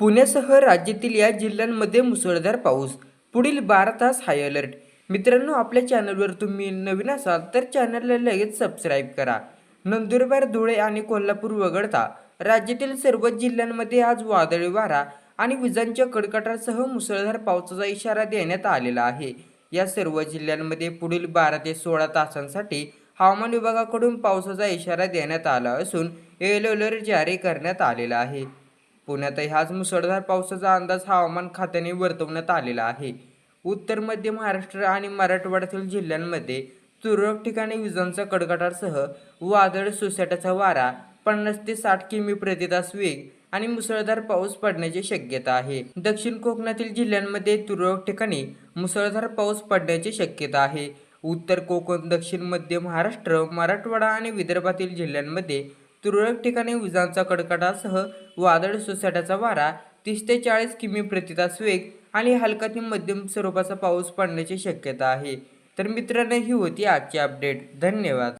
पुण्यासह राज्यातील या जिल्ह्यांमध्ये मुसळधार पाऊस. पुढील बारा तास हाय अलर्ट मित्रांनो आपल्या चॅनलवर तुम्ही नवीन असाल तर चॅनलला लगेच सबस्क्राईब करा. नंदुरबार धुळे आणि कोल्हापूर वगळता राज्यातील सर्वच जिल्ह्यांमध्ये आज वादळी वारा आणि विजांच्या कडकटासह मुसळधार पावसाचा इशारा देण्यात आलेला आहे. या सर्व जिल्ह्यांमध्ये पुढील बारा ते सोळा तासांसाठी हवामान विभागाकडून पावसाचा इशारा देण्यात आला असून येलो अलर्ट जारी करण्यात आलेला आहे. पुण्यातही आज मुसळधार पावसाचा अंदाज हवामान खात्याने वर्तवण्यात आलेला आहे. उत्तर मध्य महाराष्ट्र आणि मराठवाड्यातील जिल्ह्यांमध्ये तुरळक ठिकाणी विजांचा कडकडाटासह वादळ सोसाट्याचा वारा पन्नास ते साठ किमी प्रतितास वेग आणि मुसळधार पाऊस पडण्याची शक्यता आहे. दक्षिण कोकणातील जिल्ह्यांमध्ये तुरळक ठिकाणी मुसळधार पाऊस पडण्याची शक्यता आहे. उत्तर कोकण दक्षिण मध्य महाराष्ट्र मराठवाडा आणि विदर्भातील जिल्ह्यांमध्ये तुरळक ठिकाणी विजांचा कडकडासह वादळ सोसाट्याचा वारा तीस ते चाळीस किमी प्रतितास वेग आणि हलका ते मध्यम स्वरूपाचा पाऊस पडण्याची शक्यता आहे. तर मित्रांनो ही होती आजची अपडेट धन्यवाद.